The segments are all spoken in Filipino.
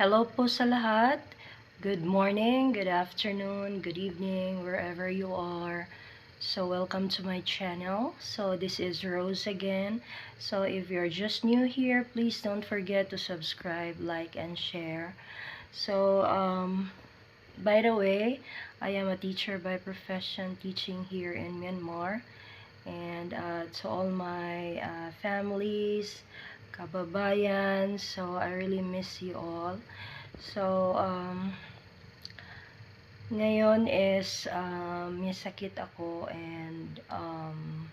Hello po sa lahat. Good morning, good afternoon, good evening, wherever you are. So, welcome to my channel. So, this is Rose again. So, if you're just new here, please don't forget to subscribe, like, and share. So, um, by the way, I am a teacher by profession teaching here in Myanmar. And uh, to all my uh, families, kababayan, so I really miss you all. So, um, ngayon is um, may sakit ako and um,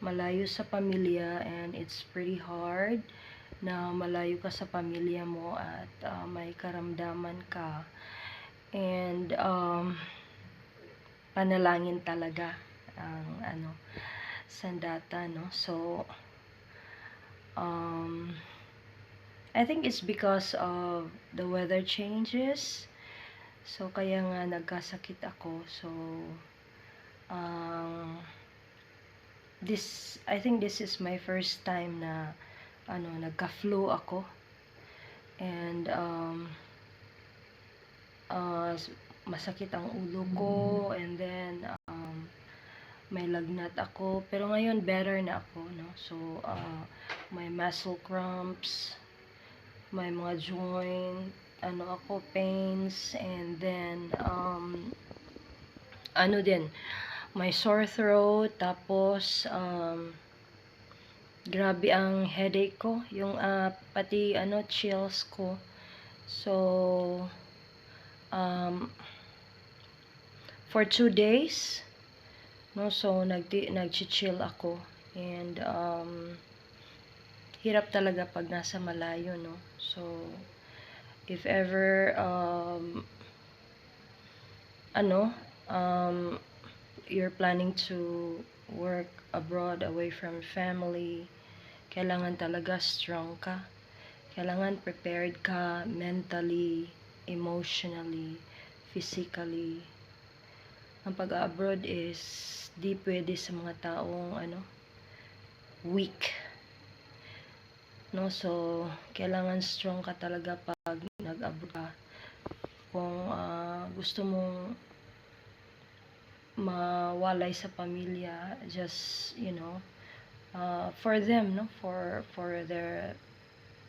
malayo sa pamilya and it's pretty hard na malayo ka sa pamilya mo at uh, may karamdaman ka. And um, panalangin talaga ang ano sandata no? So um, I think it's because of the weather changes So, kaya nga nagkasakit ako. So, um, this, I think this is my first time na, ano, nagka-flu ako. And, um, uh, masakit ang ulo ko. And then, um, may lagnat ako. Pero ngayon, better na ako, no? So, uh, may muscle cramps, may mga joint, ano ako, pains, and then, um, ano din, may sore throat, tapos, um, grabe ang headache ko, yung, uh, pati, ano, chills ko. So, um, for two days, no, so, nag nag-chill ako, and, um, hirap talaga pag nasa malayo, no, so, if ever um, ano um, you're planning to work abroad away from family kailangan talaga strong ka. Kailangan prepared ka mentally emotionally physically ang pag-abroad is di pwede sa mga taong ano weak. No so kailangan strong ka talaga pag nag-abroad ka. Kung uh, gusto mong mawalay sa pamilya just you know uh, for them no for for their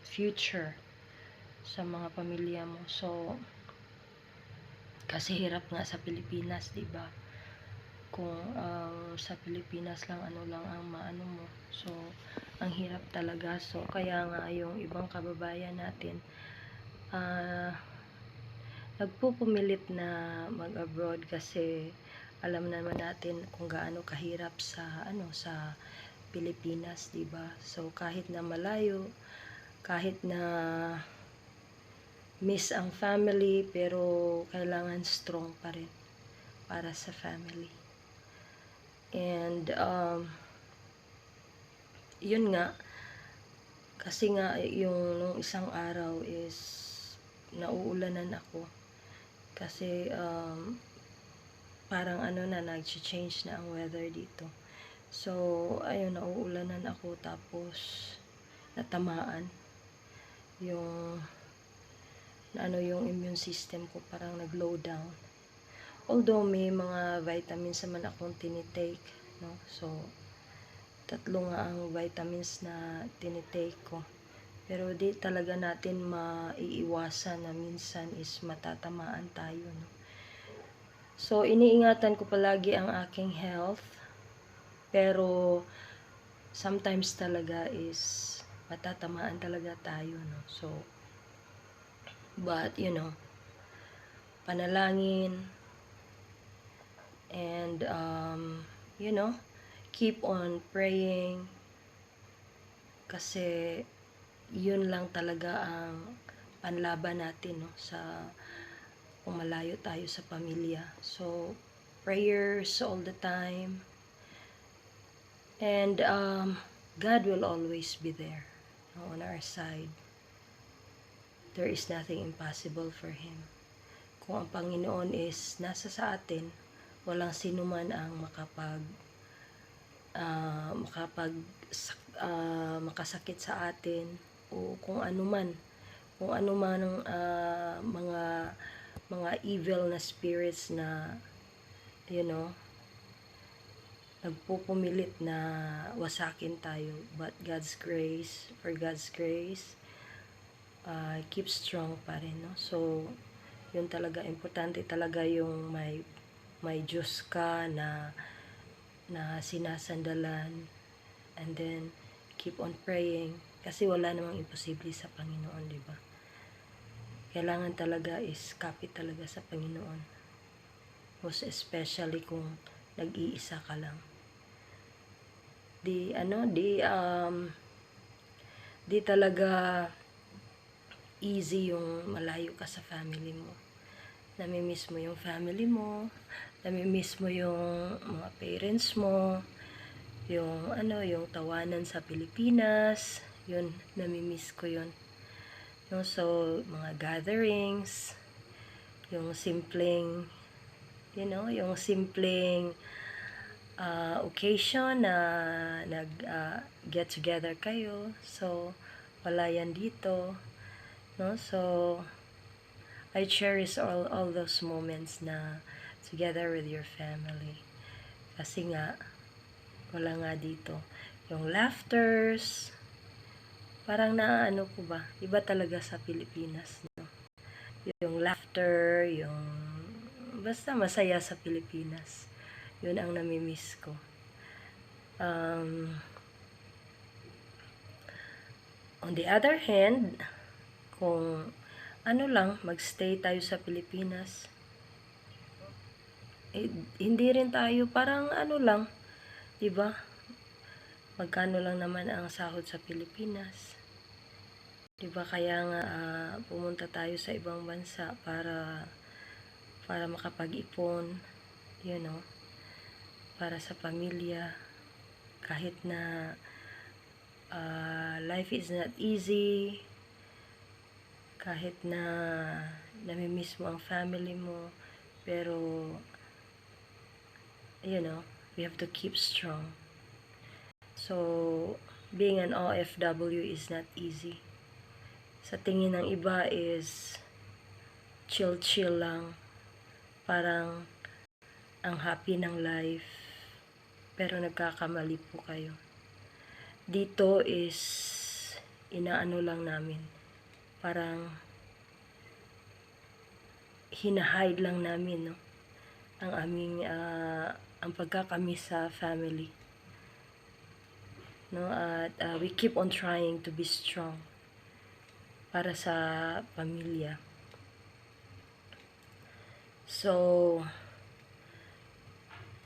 future sa mga pamilya mo. So kasi hirap nga sa Pilipinas di ba? Kung uh, sa Pilipinas lang ano lang ang maano mo. So ang hirap talaga. So kaya nga yung ibang kababayan natin uh, nagpupumilit na mag-abroad kasi alam naman natin kung gaano kahirap sa ano sa Pilipinas, 'di ba? So kahit na malayo, kahit na miss ang family pero kailangan strong pa rin para sa family. And um yun nga kasi nga yung nung isang araw is nauulanan ako kasi um, parang ano na nag-change na ang weather dito so ayun nauulanan ako tapos natamaan yung ano yung immune system ko parang nag-low down although may mga vitamins naman akong tinitake no so tatlo nga ang vitamins na tinitake ko pero di talaga natin maiiwasan na minsan is matatamaan tayo. No? So, iniingatan ko palagi ang aking health. Pero, sometimes talaga is matatamaan talaga tayo. No? So, but, you know, panalangin, and, um, you know, keep on praying, kasi, yun lang talaga ang panlaban natin no sa kung tayo sa pamilya. So prayers all the time. And um, God will always be there on our side. There is nothing impossible for Him. Kung ang Panginoon is nasa sa atin, walang sino man ang makapag uh, makapag uh, makasakit sa atin o kung ano man kung ano man ang ah, mga mga evil na spirits na you know nagpupumilit na wasakin tayo but God's grace for God's grace uh, keep strong pa rin no? So yun talaga importante talaga yung may may Diyos ka na na sinasandalan. And then keep on praying. Kasi wala namang imposible sa Panginoon di ba? Kailangan talaga is kapit talaga sa Panginoon. Most especially kung nag-iisa ka lang. Di ano di um di talaga easy yung malayo ka sa family mo. Namimiss mo yung family mo namimiss mo yung mga parents mo yung ano yung tawanan sa Pilipinas yun namimiss ko yun. No so mga gatherings yung simpleng you know yung simpleng uh, occasion na nag uh, get together kayo. So wala yan dito no? So I cherish all all those moments na together with your family. Kasi nga wala nga dito yung laughters. Parang na ano ko ba? Iba talaga sa Pilipinas no? Yung laughter yung basta masaya sa Pilipinas. Yun ang namimiss ko. Um, on the other hand, kung ano lang, magstay tayo sa Pilipinas, eh, hindi rin tayo, parang ano lang, di ba? Magkano lang naman ang sahod sa Pilipinas. Di ba kaya nga ah, pumunta tayo sa ibang bansa para para makapag-ipon, you know para sa pamilya kahit na uh, life is not easy kahit na namimiss mo ang family mo pero you know we have to keep strong so being an OFW is not easy sa tingin ng iba is chill chill lang parang ang happy ng life pero nagkakamali po kayo. Dito is inaano lang namin. Parang hinahide lang namin no? Ang aming uh, ang pagkakami sa family. No at uh, we keep on trying to be strong para sa pamilya. So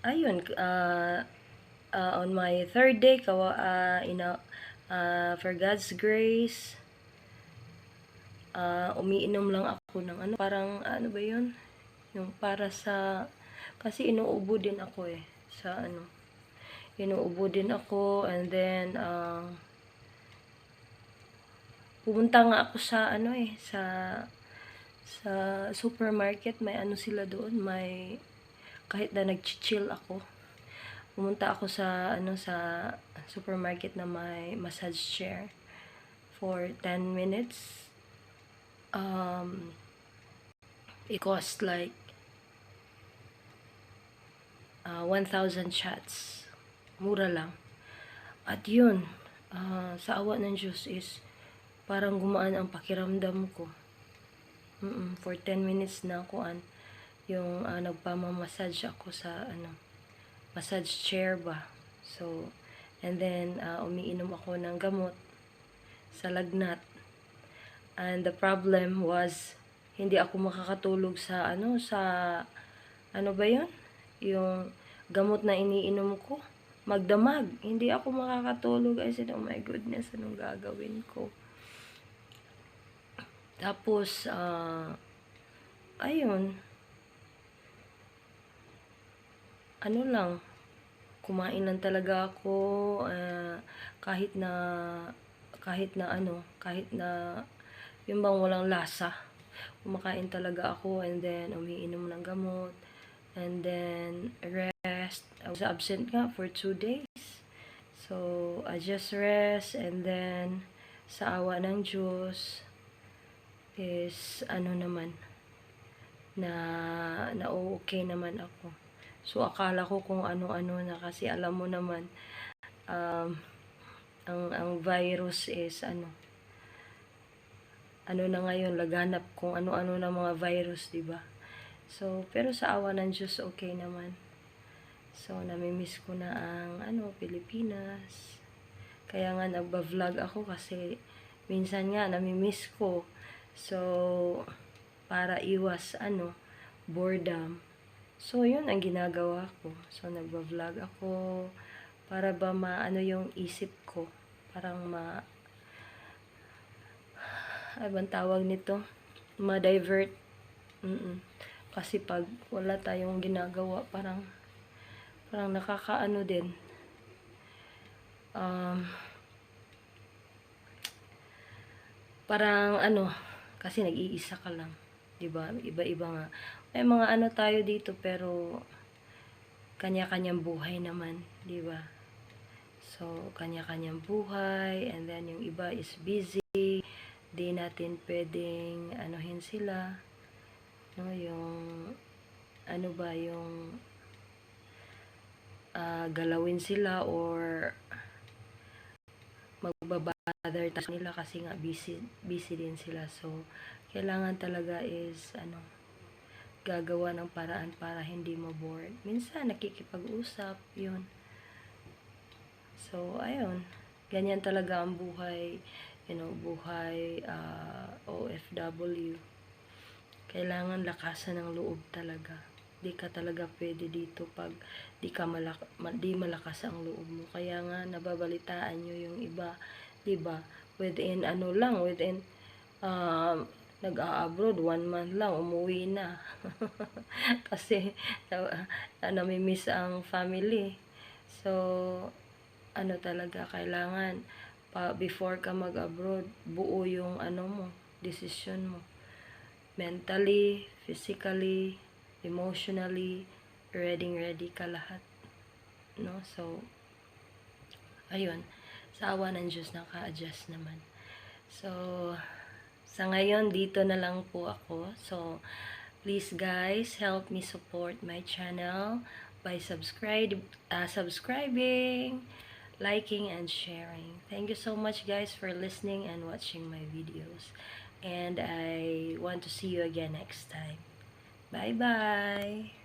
ayun uh, uh, on my third day, kawa, uh, ina, uh, for God's grace, uh, umiinom lang ako ng ano, parang ano ba yun? Yung para sa, kasi inuubo din ako eh, sa ano, inuubo din ako, and then, uh, pumunta nga ako sa ano eh, sa, sa supermarket, may ano sila doon, may, kahit na nag-chill ako, pumunta ako sa ano sa supermarket na may massage chair for 10 minutes um it cost like uh, 1,000 chats mura lang at yun uh, sa awa ng Diyos is parang gumaan ang pakiramdam ko mm -mm, for 10 minutes na kuan yung uh, nagpamamassage ako sa ano massage chair ba. So, and then, uh, umiinom ako ng gamot sa lagnat. And the problem was, hindi ako makakatulog sa, ano, sa, ano ba yun? Yung gamot na iniinom ko, magdamag. Hindi ako makakatulog. I said, oh my goodness, anong gagawin ko? Tapos, uh, ayun, ano lang, kumain lang talaga ako uh, kahit na kahit na ano, kahit na yung bang walang lasa. Kumakain talaga ako and then umiinom ng gamot and then rest. I was absent nga for two days. So, I just rest and then sa awa ng Diyos, is ano naman na na okay naman ako. So akala ko kung ano-ano na kasi alam mo naman um, ang ang virus is ano ano na ngayon laganap kung ano-ano na mga virus, 'di ba? So pero sa awa ng Diyos okay naman. So nami-miss ko na ang ano Pilipinas. Kaya nga nagba-vlog ako kasi minsan nga nami-miss ko. So para iwas ano boredom. So yun ang ginagawa ko. So nagba-vlog ako para ba maano yung isip ko. Parang ma ano bang tawag nito? Ma-divert. Mm Kasi pag wala tayong ginagawa, parang parang nakakaano din. Um, parang ano, kasi nag-iisa ka lang. 'Di ba Iba-iba nga. May mga ano tayo dito, pero kanya-kanyang buhay naman. 'di ba So, kanya-kanyang buhay, and then yung iba is busy. Di natin pwedeng anuhin sila. No, yung ano ba yung ah, galawin sila or magbabother tayo nila kasi nga busy busy din sila. So, kailangan talaga is ano gagawa ng paraan para hindi ma-bored. Minsan nakikipag-usap, 'yun. So, ayun. Ganyan talaga ang buhay, you know, buhay ah, OFW. Kailangan lakasan ng loob talaga. Di ka talaga pwede dito pag di ka malak ma- di malakas ang loob mo. Kaya nga nababalitaan nyo yung iba, 'di ba? Within ano lang, within um, nag-a-abroad, one month lang, umuwi na. Kasi na, namimiss ang family. So, ano talaga, kailangan pa, before ka mag-abroad, buo yung ano mo, decision mo. Mentally, physically, emotionally, ready ready ka lahat. No? So, ayun. Sa awa ng Diyos, naka-adjust naman. So, sa ngayon, dito na lang po ako. So, please guys, help me support my channel by subscribe, uh, subscribing, liking, and sharing. Thank you so much guys for listening and watching my videos. And I want to see you again next time. Bye-bye!